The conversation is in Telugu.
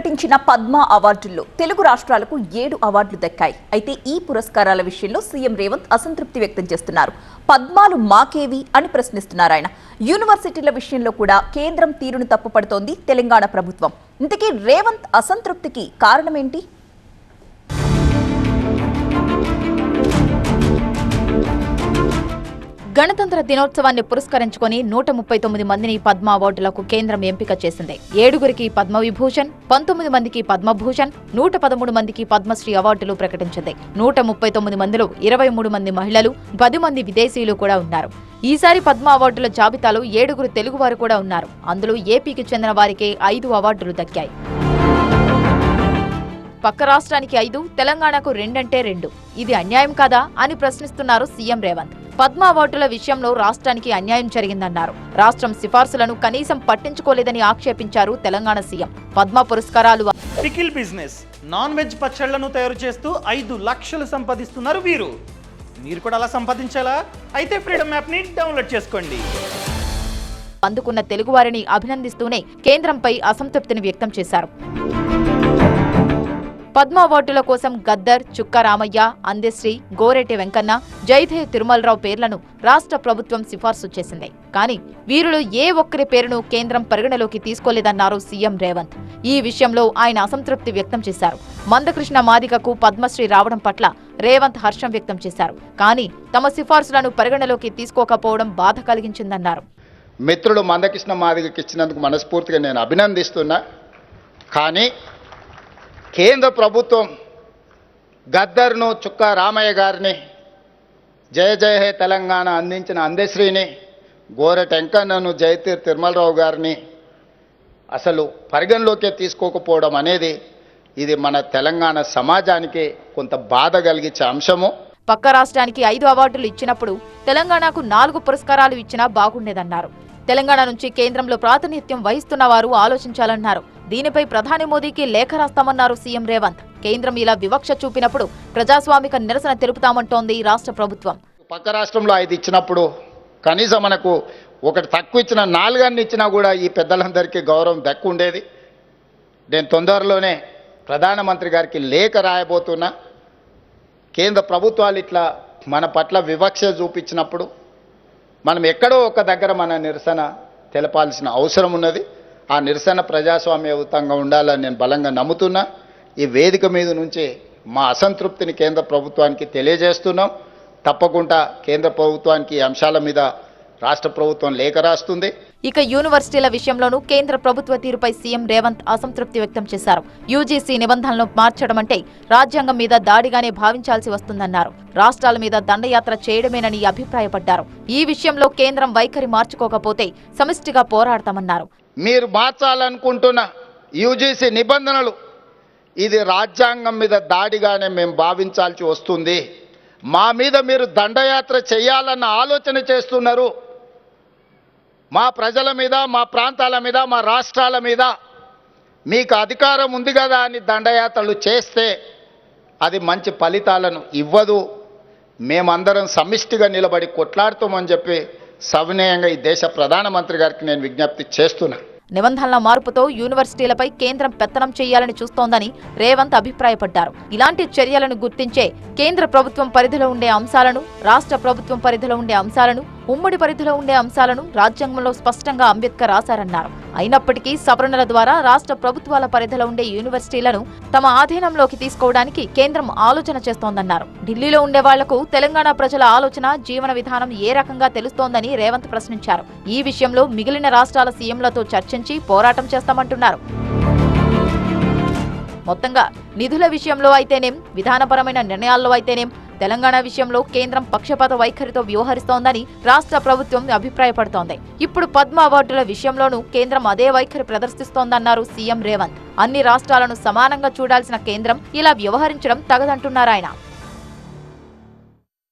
ప్రకటించిన పద్మ అవార్డుల్లో తెలుగు రాష్ట్రాలకు ఏడు అవార్డులు దక్కాయి. అయితే ఈ పురస్కారాల విషయంలో సీఎం రేవంత్ అసంతృప్తి వ్యక్తం చేస్తున్నారు. పద్మాలు మాకేవి అని ప్రశ్నిస్తున్నారు ఆయన. యూనివర్సిటీల విషయంలో కూడా కేంద్రం తీరును తప్పుపడుతోంది తెలంగాణ ప్రభుత్వం. ఇంతకీ రేవంత్ అసంతృప్తికి కారణమేంటి? గణతంత్ర దినోత్సవాన్ని పురస్కరించుకొని నూట ముప్పై తొమ్మిది మందిని పద్మ అవార్డులకు కేంద్రం ఎంపిక చేసింది. ఏడుగురికి పద్మవిభూషణ్ పంతొమ్మిది మందికి పద్మభూషణ్ నూట పదమూడు మందికి పద్మశ్రీ అవార్డులు ప్రకటించింది. నూట ముప్పై తొమ్మిది మందిలో ఇరవై మూడు మంది మహిళలు పది మంది విదేశీయులు కూడా ఉన్నారు. ఈసారి పద్మ అవార్డుల జాబితాలో ఏడుగురు తెలుగువారు కూడా ఉన్నారు. అందులో ఏపీకి చెందిన వారికే ఐదు అవార్డులు దక్కాయి. పక్క రాష్ట్రానికి ఐదు తెలంగాణకు రెండంటే రెండు. ఇది అన్యాయం కాదా అని ప్రశ్నిస్తున్నారు సీఎం రేవంత్. పద్మ అవార్డుల విషయంలో రాష్ట్రానికి అన్యాయం జరిగిందన్నారు. రాష్ట్రం సిఫార్సులను కనీసం పట్టించుకోలేదని ఆక్షేపించారు తెలంగాణ సీఎం. పద్మ పురస్కారాలు పికిల్ బిజినెస్ నాన్ వెజ్ పచ్చళ్ళను తయారు చేస్తూ ఐదు లక్షలు సంపాదిస్తున్నారు వీరు. మీరు కూడా అలా సంపాదించాలా? అయితే ఫ్రీడమ్ యాప్ని డౌన్లోడ్ చేసుకోండి. అందుకున్న తెలుగువారిని అభినందిస్తూనే కేంద్రంపై అసంతృప్తిని వ్యక్తం చేశారు. పద్మ అవార్డుల కోసం గద్దర్ చుక్క రామయ్య అందెశ్రీ గోరెటి వెంకన్న జైధే తిరుమలరావు పేర్లను రాష్ట్ర ప్రభుత్వం సిఫార్సు చేసింది. కానీ వీరిలో ఏ ఒక్కరి పేరును కేంద్రం పరిగణలోకి తీసుకోలేదన్నారు సీఎం రేవంత్. ఈ విషయంలో ఆయన అసంతృప్తి వ్యక్తం చేశారు. మందకృష్ణ మాదిగకు పద్మశ్రీ రావడం పట్ల రేవంత్ హర్షం వ్యక్తం చేశారు. కానీ తమ సిఫార్సులను పరిగణలోకి తీసుకోకపోవడం బాధ కలిగించిందన్నారు. మిత్రుడు మందకృష్ణ మాదిగకి ఇచ్చినందుకు మనస్ఫూర్తిగా నేను అభినందిస్తున్నా. కానీ కేంద్ర ప్రభుత్వం గద్దర్ను చుక్క రామయ్య గారిని జయ జయ హే తెలంగాణ అందించిన అందశ్రీని గోరె టెంకన్నను జయతీర్ తిరుమలరావు గారిని అసలు పరిగణలోకే తీసుకోకపోవడం అనేది ఇది మన తెలంగాణ సమాజానికి కొంత బాధ కలిగించే అంశము. పక్క రాష్ట్రానికి ఐదు అవార్డులు ఇచ్చినప్పుడు తెలంగాణకు నాలుగు పురస్కారాలు ఇచ్చినా బాగుండేదన్నారు. తెలంగాణ నుంచి కేంద్రంలో ప్రాతినిధ్యం వహిస్తున్న వారు ఆలోచించాలన్నారు. దీనిపై ప్రధాని మోదీకి లేఖ రాస్తామన్నారు సీఎం రేవంత్. కేంద్రం ఇలా వివక్ష చూపినప్పుడు ప్రజాస్వామిక నిరసన తెలుపుతామంటోంది రాష్ట్ర ప్రభుత్వం. పక్క రాష్ట్రంలో ఐదు ఇచ్చినప్పుడు కనీసం మనకు ఒకటి తక్కువ ఇచ్చిన నాలుగన్ని ఇచ్చినా కూడా ఈ పెద్దలందరికీ గౌరవం దక్కుండేది. నేను తొందరలోనే ప్రధానమంత్రి గారికి లేఖ రాయబోతున్నా. కేంద్ర ప్రభుత్వాలు ఇట్లా మన పట్ల వివక్ష చూపించినప్పుడు మనం ఎక్కడో ఒక దగ్గర మన నిరసన తెలపాల్సిన అవసరం ఉన్నది. ఆ నిరసన ప్రజాస్వామ్యయుతంగా ఉండాలని నేను బలంగా నమ్ముతున్నా. ఈ వేదిక మీద నుంచి మా అసంతృప్తిని కేంద్ర ప్రభుత్వానికి తెలియజేస్తున్నాం. తప్పకుండా కేంద్ర ప్రభుత్వానికి ఈ అంశాల మీద రాష్ట్ర ప్రభుత్వం లేఖ రాస్తుంది. ఇక యూనివర్సిటీల విషయంలోనూ కేంద్ర ప్రభుత్వ తీరుపై సీఎం రేవంత్ అసంతృప్తి వ్యక్తం చేశారు. యూజీసీ నిబంధనలను మార్చడం అంటే రాజ్యాంగం మీద దాడిగానే భావించాల్సి వస్తుందన్నారు. రాష్ట్రాల మీద దండయాత్ర చేయడమేనని అభిప్రాయపడ్డారు. ఈ విషయంలో కేంద్రం వైఖరి మార్చుకోకపోతే సమిష్టిగా పోరాడతామన్నారు. మీరు మార్చాలనుకుంటున్న యూజీసీ నిబంధనలు ఇది రాజ్యాంగం మీద దాడిగానే మేము భావించాల్సి వస్తుంది. మా మీద మీరు దండయాత్ర చేయాలన్న ఆలోచన చేస్తున్నారు. మా ప్రజల మీద మా ప్రాంతాల మీద మా రాష్ట్రాల మీద మీకు అధికారం ఉంది కదా అని దండయాత్రలు చేస్తే అది మంచి ఫలితాలను ఇవ్వదు. మేమందరం సమిష్టిగా నిలబడి కొట్లాడుతామని చెప్పి సవినయంగా ఈ దేశ ప్రధానమంత్రి గారికి నేను విజ్ఞప్తి చేస్తున్నా. నిబంధనల మార్పుతో యూనివర్సిటీలపై కేంద్రం పెత్తనం చేయాలని చూస్తోందని రేవంత్ అభిప్రాయపడ్డారు. ఇలాంటి చర్యలను గుర్తించే కేంద్ర ప్రభుత్వం పరిధిలో ఉండే అంశాలను రాష్ట్ర ప్రభుత్వం పరిధిలో ఉండే అంశాలను ఉమ్మడి పరిధిలో ఉండే అంశాలను రాజ్యాంగంలో స్పష్టంగా అంబేద్కర్ రాశారన్నారు. అయినప్పటికీ సవరణల ద్వారా రాష్ట్ర ప్రభుత్వాల పరిధిలో ఉండే యూనివర్సిటీలను తమ ఆధీనంలోకి తీసుకోవడానికి కేంద్రం ఆలోచన చేస్తోందన్నారు. ఢిల్లీలో ఉండే వాళ్ళకు తెలంగాణ ప్రజల ఆలోచన జీవన విధానం ఏ రకంగా తెలుస్తోందని రేవంత్ ప్రశ్నించారు. ఈ విషయంలో మిగిలిన రాష్ట్రాల సీఎంలతో చర్చించి పోరాటం చేస్తామంటున్నారు. మొత్తంగా నిధుల విషయంలో అయితేనేం విధానపరమైన నిర్ణయాల్లో అయితేనేం తెలంగాణ విషయంలో కేంద్రం పక్షపాత వైఖరితో వ్యవహరిస్తోందని రాష్ట్ర ప్రభుత్వం అభిప్రాయపడుతోంది. ఇప్పుడు పద్మ అవార్డుల విషయంలోనూ కేంద్రం అదే వైఖరి ప్రదర్శిస్తోందన్నారు సీఎం రేవంత్. అన్ని రాష్ట్రాలను సమానంగా చూడాల్సిన కేంద్రం ఇలా వ్యవహరించడం తగదంటున్నారాయన.